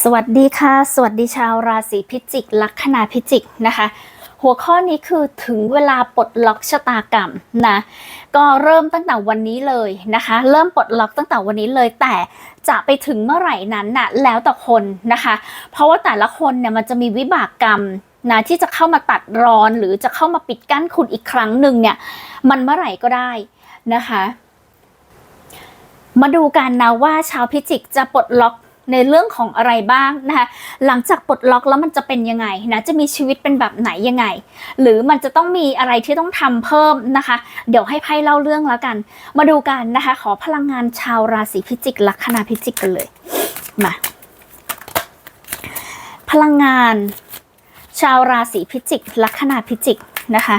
สวัสดีค่ะ สวัสดีชาวราศีพิจิก ลัคนาพิจิกนะคะ หัวข้อนี้คือถึงเวลาปลดล็อกชะตากรรมนะก็เริ่มตั้งแต่วันนี้เลยนะคะ เริ่มปลดล็อกตั้งแต่วันนี้เลยแต่จะไปถึงเมื่อไหร่นั้นน่ะแล้วแต่คนนะคะ เพราะว่าแต่ละคนเนี่ยมันจะมีวิบากกรรมนะที่จะเข้ามาตัดรอนหรือจะเข้ามาปิดกั้นคุณอีกครั้งหนึ่งเนี่ยมันเมื่อไหร่ก็ได้นะคะ มาดูกันนะว่าชาวพิจิกจะปลดล็อก ในเรื่องของอะไรบ้างนะคะหลังจากปลดล็อกแล้วมันจะเป็นยังไงนะจะมีชีวิตเป็นแบบไหนยังไง หรือมันจะต้องมีอะไรที่ต้องทำเพิ่มนะคะ เดี๋ยวให้ไพ่เล่าเรื่องแล้วกัน มาดูกันนะคะ ขอพลังงานชาวราศีพิจิกลัคนาพิจิกกันเลยมาพลังงาน ชาวราศีพิจิกลัคนาพิจิกนะคะ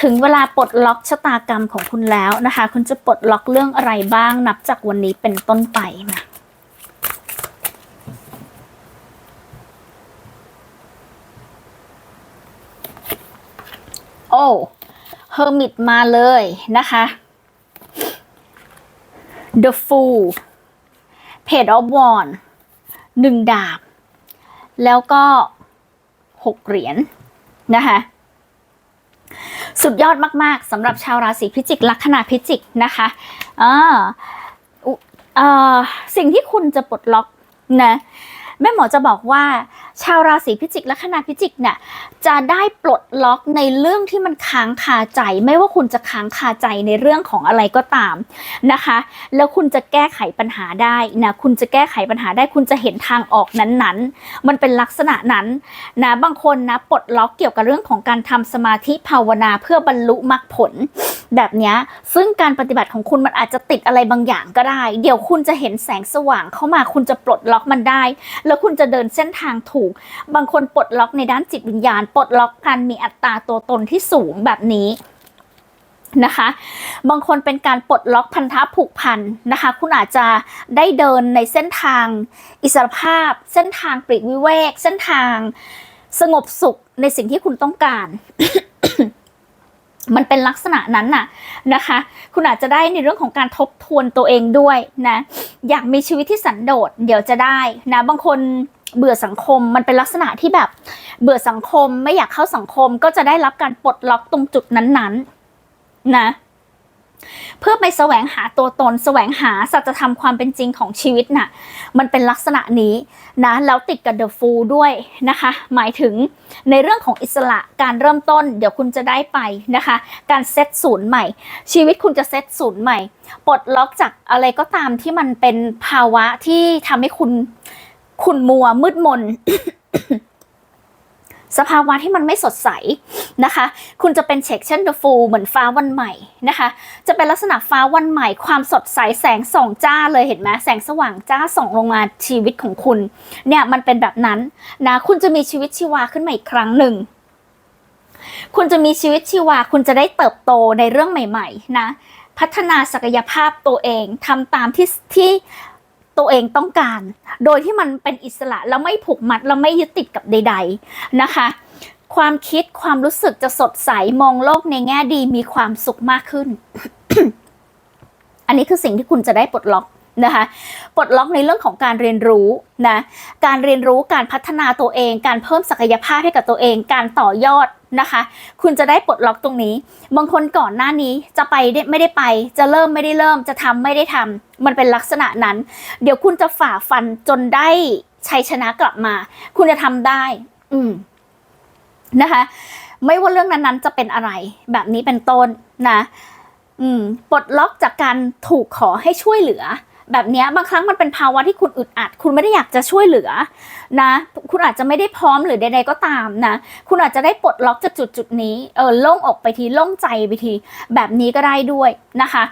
ถึงเวลาปลดล็อกชะตากรรมของคุณแล้วนะคะ คุณจะปลดล็อกเรื่องอะไรบ้างนับจากวันนี้เป็นต้นไปมา โอ้เฮอร์มิตมาเลยนะคะ The Fool Page of Wands หนึ่งดาบ แล้วก็หกเหรียญนะคะสุดยอดมาก ๆสำหรับชาวราศีพิจิกลัคนาพิจิกนะคะอ่าสิ่งที่คุณจะปลดล็อกนะ แม่หมอจะบอกว่า ชาวราศีพิจิกแลัคนาพิจิกเนี่ยจะได้ปลดล็อกในเรื่องที่มันค้างคาใจ ไม่ว่าคุณจะค้างคาใจในเรื่องของอะไรก็ตามนะคะ แล้วคุณจะแก้ไขปัญหาได้นะคุณจะแก้ไขปัญหาได้คุณจะเห็นทางออกนั้นๆ มันเป็นลักษณะนั้นนะบางคนนะปลดล็อกเกี่ยวกับเรื่องของการทำสมาธิภาวนาเพื่อบรรลุมรรคผลแบบนี้ซึ่งการปฏิบัติของคุณมันอาจจะติดอะไรบางอย่างก็ได้ เดี๋ยวคุณจะเห็นแสงสว่างเข้ามาคุณจะปลดล็อกมันได้แล้วคุณจะเดินเส้นทางถูก บางคนปลดล็อกในด้านจิตวิญญาณ ปลดล็อกการมีอัตราตัวตนที่สูงแบบนี้นะคะ บางคนเป็นการปลดล็อกพันธะผูกพันนะคะ คุณอาจจะได้เดินในเส้นทางอิสรภาพ เส้นทางปลีกวิเวก เส้นทางสงบสุขในสิ่งที่คุณต้องการ มันเป็นลักษณะนั้นน่ะนะคะ คุณอาจจะได้ในเรื่องของการทบทวนตัวเองด้วยนะ อยากมีชีวิตที่สันโดษเดี๋ยวจะได้นะบางคนเบื่อสังคมมันเป็นลักษณะที่แบบเบื่อสังคมไม่อยากเข้าสังคมก็จะได้รับการปลดล็อกตรงจุดนั้นๆนะ เพื่อไปแสวงหาตัวตน แสวงหาสัจธรรมความเป็นจริงของชีวิตน่ะมันเป็นลักษณะนี้นะแล้วติดกับเดอะฟูด้วยนะคะ หมายถึงในเรื่องของอิสระการเริ่มต้น เดี๋ยวคุณจะได้ไปนะคะ การเซตศูนย์ใหม่ ชีวิตคุณจะเซตศูนย์ใหม่ ปลดล็อกจากอะไรก็ตามที่มันเป็นภาวะที่ทำให้คุณขุ่นมัวมืดมน สภาวะที่มันไม่สดใสนะคะ คุณจะเป็นเช็คเช่นเดอะฟูเหมือนฟ้าวันใหม่นะคะ จะเป็นลักษณะฟ้าวันใหม่ ความสดใสแสงส่องจ้าเลยเห็นไหมแสงสว่างจ้าส่องลงมาชีวิตของคุณเนี่ยมันเป็นแบบนั้นนะคุณจะมีชีวิตชีวาขึ้นมาอีกครั้งหนึ่งคุณจะมีชีวิตชีวา คุณจะได้เติบโตในเรื่องใหม่ ๆ นะ พัฒนาศักยภาพตัวเองทำตามที่ที่ ตัวเองต้องการ โดยที่มันเป็นอิสระแล้วไม่ผูกมัดแล้วไม่ยึดติดกับใด ๆนะคะ ความคิดความรู้สึกจะสดใสมองโลกในแง่ดีมีความสุขมากขึ้น อันนี้คือสิ่งที่คุณจะได้ปลดล็อก นะคะปลดล็อกในเรื่องของการเรียนรู้นะการเรียนรู้การพัฒนาตัวเอง การเพิ่มศักยภาพให้กับตัวเอง การต่อยอดนะคะ คุณจะได้ปลดล็อกตรงนี้ บางคนก่อนหน้านี้จะไปไม่ได้ไป จะเริ่มไม่ได้เริ่มจะทำไม่ได้ทำมันเป็นลักษณะนั้น เดี๋ยวคุณจะฝ่าฟันจนได้ชัยชนะกลับมา คุณจะทำได้ อืมนะคะไม่ว่าเรื่องนั้นๆ จะเป็นอะไร แบบนี้เป็นต้นนะ อืม ปลดล็อกจากการถูกขอให้ช่วยเหลือ แบบนี้บางครั้งมันเป็นภาวะที่คุณอึดอัด คุณไม่ได้อยากจะช่วยเหลือนะ คุณอาจจะไม่ได้พร้อมหรือใด ๆก็ตามนะ คุณอาจจะได้ปลดล็อกจากจุดจุดนี้เออโล่งอกไปทีโล่งใจไปที แบบนี้ก็ได้ด้วยนะคะ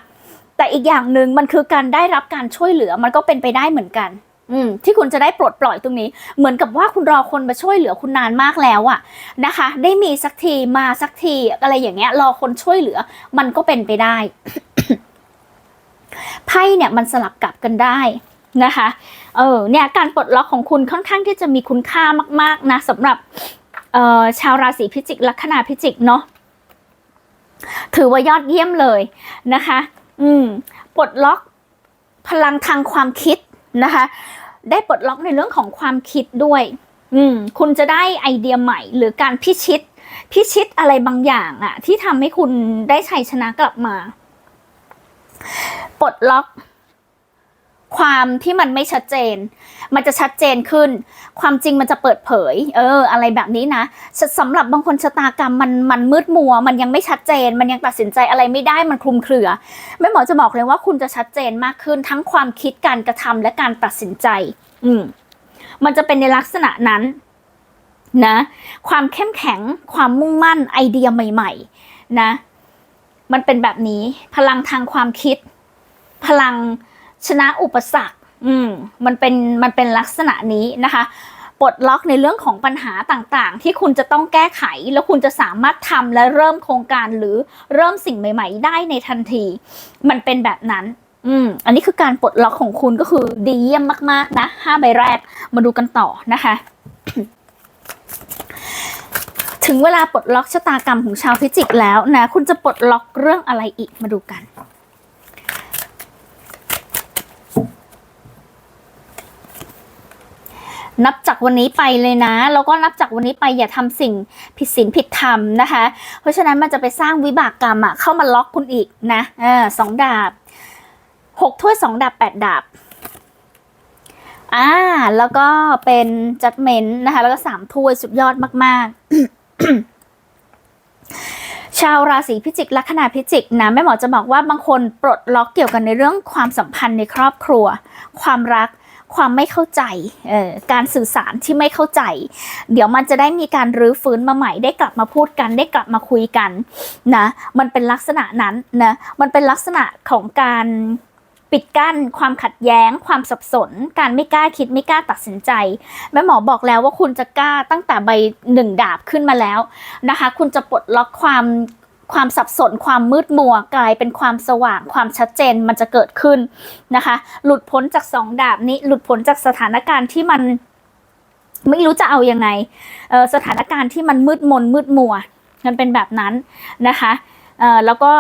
แต่อีกอย่างหนึ่งมันคือการได้รับการช่วยเหลือมันก็เป็นไปได้เหมือนกันอืมที่คุณจะได้ปลดปล่อยตรงนี้ เหมือนกับว่าคุณรอคนมาช่วยเหลือคุณนานมากแล้วอะนะคะ ได้มีสักทีมาสักทีอะไรอย่างเงี้ย รอคนช่วยเหลือ มันก็เป็นไปได้ ไพ่เนี่ยมันสลับกลับกันได้นะคะ เออเนี่ยการปลดล็อกของคุณค่อนข้างที่จะมีคุณค่ามากๆนะสำหรับออชาวราศีพิจิกลัคนาพิจิกเนาะถือว่ายอดเยี่ยมเลยนะคะ อืมปลดล็อกพลังทางความคิดนะคะ ได้ปลดล็อกในเรื่องของความคิดด้วย อืมคุณจะได้ไอเดียใหม่หรือการพิชิต พิชิตอะไรบางอย่างอะที่ทำให้คุณได้ชัยชนะกลับมา ปลดล็อกความที่มันไม่ชัดเจน มันจะชัดเจนขึ้น ความจริงมันจะเปิดเผย เออ อะไรแบบนี้นะสำหรับบางคนชะตากรรมมันมันมืดมัว มันยังไม่ชัดเจน มันยังตัดสินใจอะไรไม่ได้ มันคลุมเครือ แม่หมอจะบอกเลยว่าคุณจะชัดเจนมากขึ้นทั้งความคิดการกระทำและการตัดสินใจ อืม มันจะเป็นในลักษณะนั้น นะ ความเข้มแข็ง ความมุ่งมั่น ไอเดียใหม่ ๆ นะ มันเป็นแบบนี้ พลังทางความคิด พลังชนะอุปสรรค อืม มันเป็นมันเป็นลักษณะนี้นะคะปลดล็อกในเรื่องของปัญหาต่างๆ ที่คุณจะต้องแก้ไข แล้วคุณจะสามารถทำและเริ่มโครงการหรือเริ่มสิ่งใหม่ ๆ ได้ในทันที มันเป็นแบบนั้น อืม อันนี้คือการปลดล็อกของคุณก็คือดีเยี่ยมมากๆนะห้าใบแรกมาดูกันต่อนะคะ ถึงเวลาปลดล็อกชะตากรรมของชาวพิจิกแล้วนะ คุณจะปลดล็อกเรื่องอะไรอีกมาดูกัน นับจากวันนี้ไปเลยนะ แล้วก็นับจากวันนี้ไปอย่าทำสิ่งผิดศีลผิดธรรมนะคะ เพราะฉะนั้นมันจะไปสร้างวิบากกรรมอะเข้ามาล็อกคุณอีกนะเออสองดาบหกถ้วยสองดาบแปดดาบอ่าแล้วก็เป็นจัดเมนนะคะ แล้วก็สามถ้วยสุดยอดมาก ๆ ชาวราศีพิจิกลัคนาพิจิกนะแม่หมอจะบอกว่าบางคนปลดล็อกเกี่ยวกันในเรื่องความสัมพันธ์ในครอบครัว ความรักความไม่เข้าใจการสื่อสารที่ไม่เข้าใจ เดี๋ยวมันจะได้มีการรื้อฟื้นมาใหม่ได้กลับมาพูดกันได้กลับมาคุยกันนะมันเป็นลักษณะนั้นนะมันเป็นลักษณะของการ ปิดกั้นความขัดแย้ง ความสับสน การไม่กล้าคิดไม่กล้าตัดสินใจ แม่หมอบอกแล้วว่าคุณจะกล้าตั้งแต่ใบหนึ่งดาบขึ้นมาแล้วนะคะ คุณจะปลดล็อกความความสับสนความมืดมัวกลายเป็นความสว่าง ความชัดเจนมันจะเกิดขึ้นนะคะ หลุดพ้นจากสองดาบนี้หลุดพ้นจากสถานการณ์ที่มันไม่รู้จะเอายังไงสถานการณ์ที่มันมืดมนมืดมัวมันเป็นแบบนั้นนะคะ แล้วก็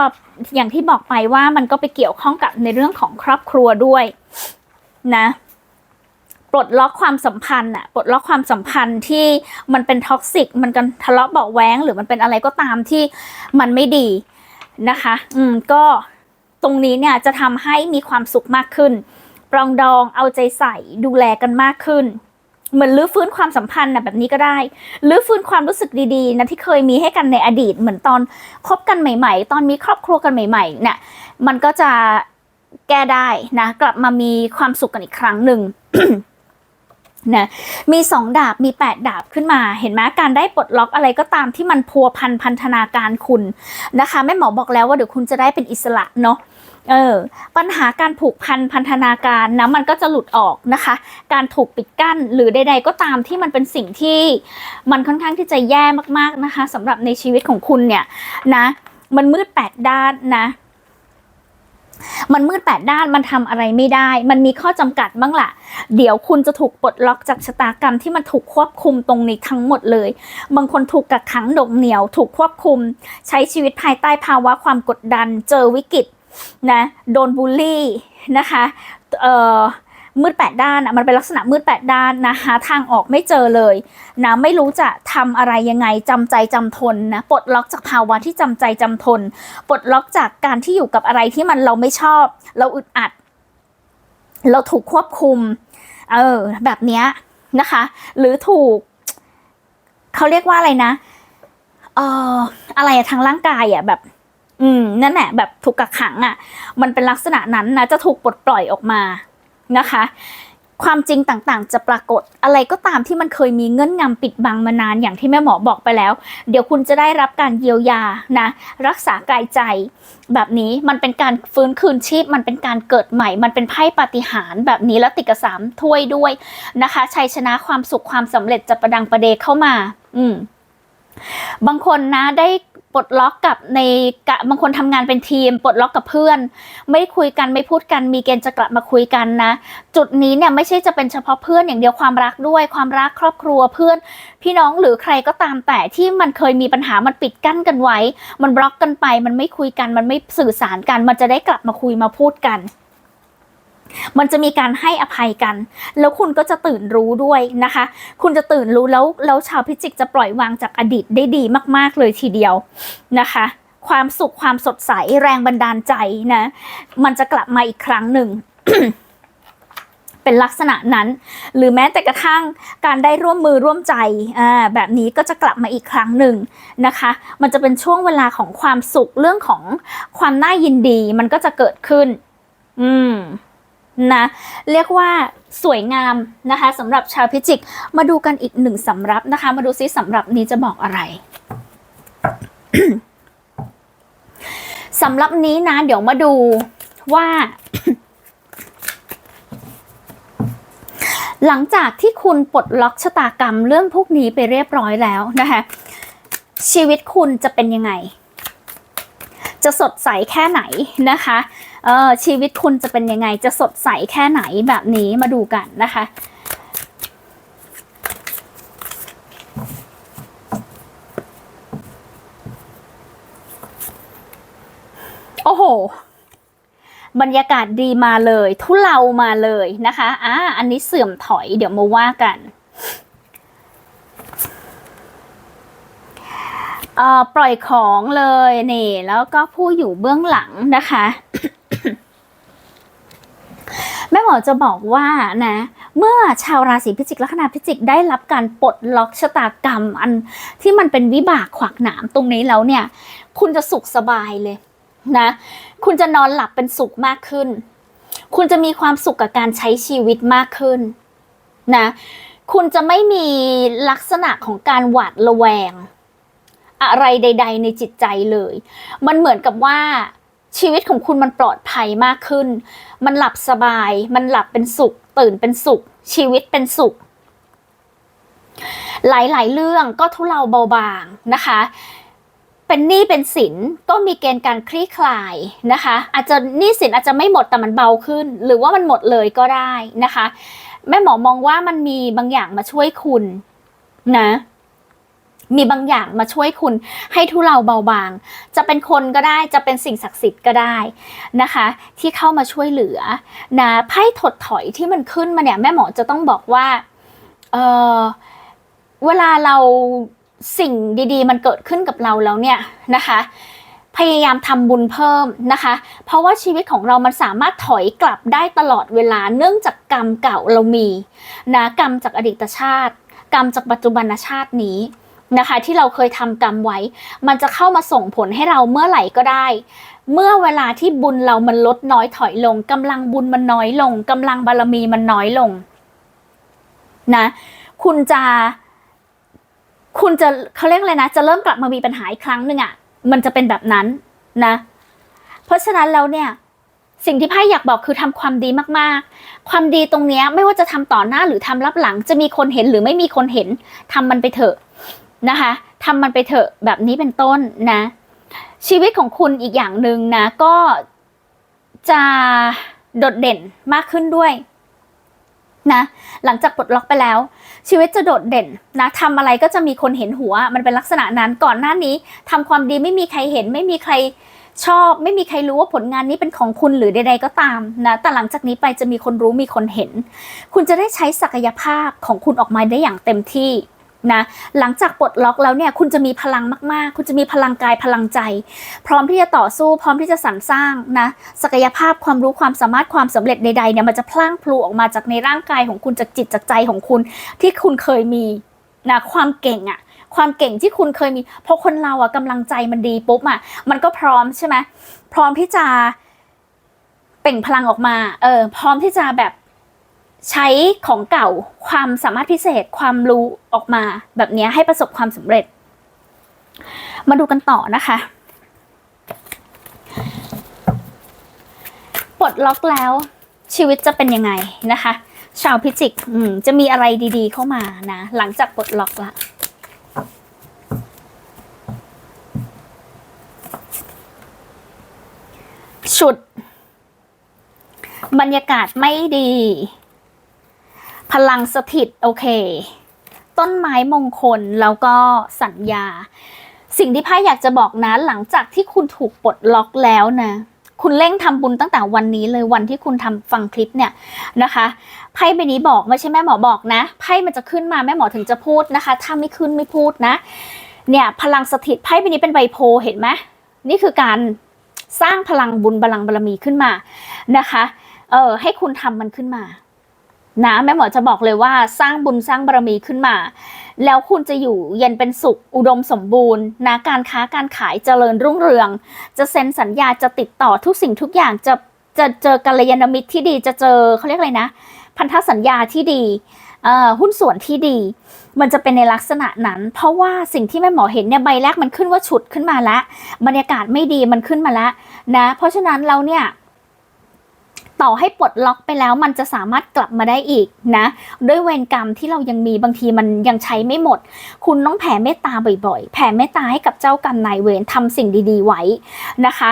อย่างที่บอกไปว่ามันก็ไปเกี่ยวข้องกับในเรื่องของครอบครัวด้วยนะปลดล็อกความสัมพันธ์อะปลดล็อกความสัมพันธ์ที่มันเป็นท็อกซิกมันกันทะเลาะเบาแว้ง หรือมันเป็นอะไรก็ตามที่มันไม่ดีนะคะ อืมก็ตรงนี้เนี่ยจะทำให้มีความสุขมากขึ้นปรองดองเอาใจใส่ดูแลกันมากขึ้น เหมือนรื้อฟื้นความสัมพันธ์นะแบบนี้ก็ได้รื้อฟื้นความรู้สึกดีๆนะที่เคยมีให้กันในอดีต เหมือนตอนคบกันใหม่ ๆ ตอนมีครอบครัวกันใหม่ๆเนี่ยมันก็จะแก้ได้นะ กลับมามีความสุขกันอีกครั้งหนึ่ง นะมีสองดาบมีแปดดาบขึ้นมาเห็นไหมการได้ปลดล็อกอะไรก็ตามที่มันพัวพันพันธนาการคุณนะคะแม่หมอบอกแล้วว่าเดี๋ยวคุณจะได้เป็นอิสระเนาะเออปัญหาการผูกพันพันธนาการนะมันก็จะหลุดออกนะคะ การถูกปิดกั้นหรือใด ๆ ก็ตามที่มันเป็นสิ่งที่มันค่อนข้างที่จะแย่มากๆนะคะสำหรับในชีวิตของคุณเนี่ยนะมันมืดแปดด้านนะ มันมืดแปดด้านมันทำอะไรไม่ได้ มันมีข้อจำกัดบ้างล่ะ เดี๋ยวคุณจะถูกปลดล็อกจากชะตากรรมที่มันถูกควบคุมตรงนี้ทั้งหมดเลย บางคนถูกกักขังหนงเหนียว ถูกควบคุม ใช้ชีวิตภายใต้ภาวะความกดดัน เจอวิกฤตนะ โดนบูลลี่นะคะ เอ่อ มืดแปดด้านอะมันเป็นลักษณะมืดแปดด้านนะหาทางออกไม่เจอเลยนะไม่รู้จะทำอะไรยังไงจำใจจำทนนะปลดล็อกจากภาวะที่จำใจจำทนปลดล็อกจากการที่อยู่กับอะไรที่มันเราไม่ชอบ เราอึดอัด เราถูกควบคุม เออ แบบเนี้ยนะคะ หรือถูกเขาเรียกว่าอะไรนะเอ่ออะไรทางร่างกายอะแบบ อืมนั่นแหละแบบถูกกักขังอะมันเป็นลักษณะนั้นนะจะถูกปลดปล่อยออกมา นะคะ ความจริงต่างๆ จะปรากฏอะไรก็ตามที่มันเคยมีเงื่อนงำปิดบังมานานอย่างที่แม่หมอบอกไปแล้ว เดี๋ยวคุณจะได้รับการเยียวยานะรักษากายใจ แบบนี้มันเป็นการฟื้นคืนชีพ มันเป็นการเกิดใหม่ มันเป็นไพ่ปาฏิหาริย์แบบนี้แล้วติดกับสามถ้วยด้วยนะคะชัยชนะความสุขความสำเร็จจะประดังประเดเข้ามา อืมบางคนนะได้ ปลดล็อกกับในกะบางคนทำงานเป็นทีม ปลดล็อกกับเพื่อน ไม่คุยกันไม่พูดกันมีเกณฑ์จะกลับมาคุยกันนะ จุดนี้เนี่ยไม่ใช่จะเป็นเฉพาะเพื่อนอย่างเดียวความรักด้วยความรักครอบครัวเพื่อน พี่น้องหรือใครก็ตามแต่ที่มันเคยมีปัญหามันปิดกั้นกันไว้ มันบล็อกกันไป มันไม่คุยกันมันไม่สื่อสารกัน มันจะได้กลับมาคุยมาพูดกัน มันจะมีการให้อภัยกัน แล้วคุณก็จะตื่นรู้ด้วยนะคะ คุณจะตื่นรู้แล้วแล้วชาวพิจิกจะปล่อยวางจากอดีตได้ดีมาก ๆ เลยทีเดียวนะคะ ความสุขความสดใสแรงบันดาลใจนะ มันจะกลับมาอีกครั้งหนึ่งเป็นลักษณะนั้น หรือแม้แต่กระทั่งการได้ร่วมมือร่วมใจอ่าแบบนี้ก็จะกลับมาอีกครั้งหนึ่งนะคะ มันจะเป็นช่วงเวลาของความสุขเรื่องของความน่ายินดีมันก็จะเกิดขึ้น อืม นะเรียกว่าสวยงามนะคะสำหรับชาวพิจิก มาดูกันอีกหนึ่งสำรับนะคะ มาดูซิสำรับนี้จะบอกอะไรสำรับนี้นะ เดี๋ยวมาดูว่า หลังจากที่คุณปลดล็อกชะตากรรมเรื่องพวกนี้ไปเรียบร้อยแล้วนะคะชีวิตคุณจะเป็นยังไง จะสดใสแค่ไหนนะคะ เออชีวิตคุณจะเป็นยังไงจะสดใสแค่ไหนแบบนี้มาดูกันนะคะ โอ้โห บรรยากาศดีมาเลย ทุเลามาเลยนะคะอ่าอันนี้เสื่อมถอยเดี๋ยวมาว่ากันเอ่อปล่อยของเลยนี่ แล้วก็ผู้อยู่เบื้องหลังนะคะ แม่หมอจะบอกว่านะ เมื่อชาวราศีพิจิกลัคนาพิจิกได้รับการปลดล็อกชะตากรรม อันที่มันเป็นวิบากขวากหนามตรงนี้แล้วเนี่ย คุณจะสุขสบายเลยนะ คุณจะนอนหลับเป็นสุขมากขึ้น คุณจะมีความสุขกับการใช้ชีวิตมากขึ้นนะ คุณจะไม่มีลักษณะของการหวาดระแวง อะไรใด ๆ ในจิตใจเลย มันเหมือนกับว่า ชีวิตของคุณมันปลอดภัยมากขึ้น มันหลับสบาย มันหลับเป็นสุข ตื่นเป็นสุข ชีวิตเป็นสุข หลายๆ เรื่องก็ทุเลาเบาบางนะคะ เป็นหนี้เป็นสินก็มีเกณฑ์การคลี่คลายนะคะ อาจจะหนี้สินอาจจะไม่หมดแต่มันเบาขึ้น หรือว่ามันหมดเลยก็ได้นะคะ แม่หมอมองว่ามันมีบางอย่างมาช่วยคุณนะ มีบางอย่างมาช่วยคุณให้ทุเลาเบาบาง จะเป็นคนก็ได้จะเป็นสิ่งศักดิ์สิทธิ์ก็ได้นะคะ ที่เข้ามาช่วยเหลือนะไพ่ถดถอยที่มันขึ้นมาเนี่ยแม่หมอจะต้องบอกว่าเออเวลาเราสิ่งดีๆ มันเกิดขึ้นกับเราแล้วเนี่ยนะคะพยายามทำบุญเพิ่มนะคะ เพราะว่าชีวิตของเรามันสามารถถอยกลับได้ตลอดเวลาเนื่องจากกรรมเก่าเรามีนะกรรมจากอดีตชาติ กรรมจากปัจจุบันชาตินี้ นะคะ ที่เราเคยทำกรรมไว้ มันจะเข้ามาส่งผลให้เราเมื่อไหร่ก็ได้ เมื่อเวลาที่บุญเรามันลดน้อยถอยลงกำลังบุญมันน้อยลงกำลังบารมีมันน้อยลงนะ คุณจะ คุณจะเขาเรียกอะไรนะ จะเริ่มกลับมามีปัญหาอีกครั้งหนึ่งอะ่ะ มันจะเป็นแบบนั้นนะ เพราะฉะนั้นแล้วเนี่ยสิ่งที่ไพ่อยากบอกคือทำความดีมากๆ ความดีตรงเนี้ยไม่ว่าจะทำต่อหน้าหรือทำรับหลัง จะมีคนเห็นหรือไม่มีคนเห็นทำมันไปเถอะ นะคะทำมันไปเถอะแบบนี้เป็นต้นนะ ชีวิตของคุณอีกอย่างหนึ่งนะ ก็จะโดดเด่นมากขึ้นด้วยนะหลังจากปลดล็อกไปแล้ว ชีวิตจะโดดเด่นนะทำอะไรก็จะมีคนเห็นหัว มันเป็นลักษณะนั้นก่อนหน้านี้ทำความดีไม่มีใครเห็น ไม่มีใครชอบ ไม่มีใครรู้ว่าผลงานนี้เป็นของคุณหรือใด ๆ ก็ตามนะแต่หลังจากนี้ไปจะมีคนรู้มีคนเห็น คุณจะได้ใช้ศักยภาพของคุณออกมาได้อย่างเต็มที่ นะหลังจากปลดล็อกแล้วเนี่ยคุณจะมีพลังมากๆ คุณจะมีพลังกายพลังใจ พร้อมที่จะต่อสู้พร้อมที่จะสรรสร้างนะศักยภาพความรู้ความสามารถความสำเร็จใดๆเนี่ยมันจะพลั่งพลูออกมาจากในร่างกายของคุณจากจิตจากใจของคุณ ที่คุณเคยมีนะความเก่งอะความเก่งที่คุณเคยมีเพราะคนเราอะกำลังใจมันดีปุ๊บอะมันก็พร้อมใช่ไหมพร้อมที่จะเป่งพลังออกมาเออพร้อมที่จะแบบ ใช้ของเก่าความสามารถพิเศษความรู้ออกมาแบบนี้ให้ประสบความสำเร็จ มาดูกันต่อนะคะปลดล็อกแล้วชีวิตจะเป็นยังไงนะคะ ชาวพิจิกจะมีอะไรดีๆเข้ามานะหลังจากปลดล็อกละชุด บรรยากาศไม่ดี พลังสถิต โอเค ต้นไม้มงคลแล้วก็สัญญา สิ่งที่ไพ่อยากจะบอกนะ หลังจากที่คุณถูกปลดล็อกแล้วนะคุณเร่งทำบุญตั้งแต่วันนี้เลยวันที่คุณทำฟังคลิปเนี่ยนะคะไพ่ใบนี้บอกไม่ใช่แม่หมอบอกนะไพ่มันจะขึ้นมาแม่หมอถึงจะพูดนะคะ ถ้าไม่ขึ้นไม่พูดนะ เนี่ยพลังสถิตไพ่ใบนี้เป็นใบโพเห็นไหมนี่คือการสร้างพลังบุญพลังบารมีขึ้นมานะคะเออให้คุณทำมันขึ้นมา นะแม่หมอจะบอกเลยว่าสร้างบุญสร้างบารมีขึ้นมา แล้วคุณจะอยู่เย็นเป็นสุขอุดมสมบูรณ์นะการค้าการขายเจริญรุ่งเรือง จะเซ็นสัญญาจะติดต่อทุกสิ่งทุกอย่างจะจะเจอกัลยาณมิตรที่ดีจะเจอเขาเรียกอะไรนะ พันธสัญญาที่ดีเอ่อหุ้นส่วนที่ดี มันจะเป็นในลักษณะนั้น เพราะว่าสิ่งที่แม่หมอเห็นเนี่ยใบแรกมันขึ้นว่าฉุดขึ้นมาแล้วบรรยากาศไม่ดีมันขึ้นมาแล้วนะ เพราะฉะนั้นเราเนี่ย ต่อให้ปลดล็อกไปแล้วมันจะสามารถกลับมาได้อีกนะ ด้วยเวรกรรมที่เรายังมีบางทีมันยังใช้ไม่หมด คุณต้องแผ่เมตตาบ่อยๆ แผ่เมตตาให้กับเจ้ากรรมนายเวรทำสิ่งดีๆไว้นะคะ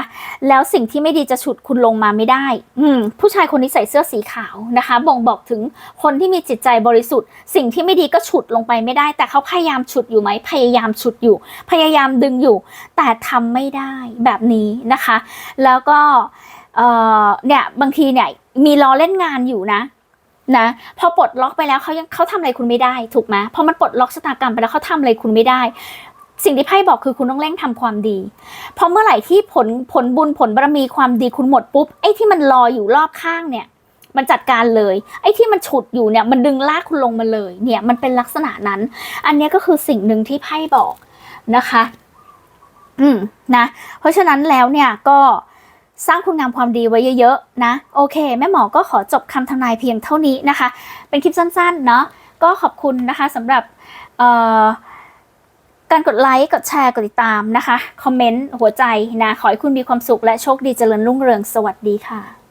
แล้วสิ่งที่ไม่ดีจะฉุดคุณลงมาไม่ได้ อืมผู้ชายคนนี้ใส่เสื้อสีขาวนะคะบ่งบอกถึงคนที่มีจิตใจบริสุทธิ์ สิ่งที่ไม่ดีก็ฉุดลงไปไม่ได้ แต่เขาพยายามฉุดอยู่ไหมพยายามฉุดอยู่ พยายามดึงอยู่ แต่ทำไม่ได้แบบนี้นะคะ แล้วก็ เอ่อเนี่ยบางทีเนี่ยมีรอเล่นงานอยู่นะนะพอปลดล็อกไปแล้วเขายังเขาทำอะไรคุณไม่ได้ถูกไหมพอมันปลดล็อกชะตากรรมไปแล้วเขาทำอะไรคุณไม่ได้ สิ่งที่ไพ่บอกคือคุณต้องเร่งทำความดี เพราะเมื่อไหร่ที่ผลผลบุญผลบารมีความดีคุณหมดปุ๊บไอ้ที่มันรออยู่รอบข้างเนี่ย มันจัดการเลย ไอ้ที่มันฉุดอยู่เนี่ยมันดึงลากคุณลงมาเลย เนี่ยมันเป็นลักษณะนั้น อันเนี้ยก็คือสิ่งหนึ่งที่ไพ่บอกนะคะ อืมนะ เพราะฉะนั้นแล้วเนี่ยก็ สร้างคุณงามความดีไว้เยอะๆนะ โอเค แม่หมอก็ขอจบคำทำนายเพียงเท่านี้นะคะ เป็นคลิปสั้นๆเนาะก็ขอบคุณนะคะสำหรับการกดไลค์กดแชร์กดติดตามนะคะ คอมเมนต์หัวใจนะ ขอให้คุณมีความสุขและโชคดีเจริญรุ่งเรืองสวัสดีค่ะ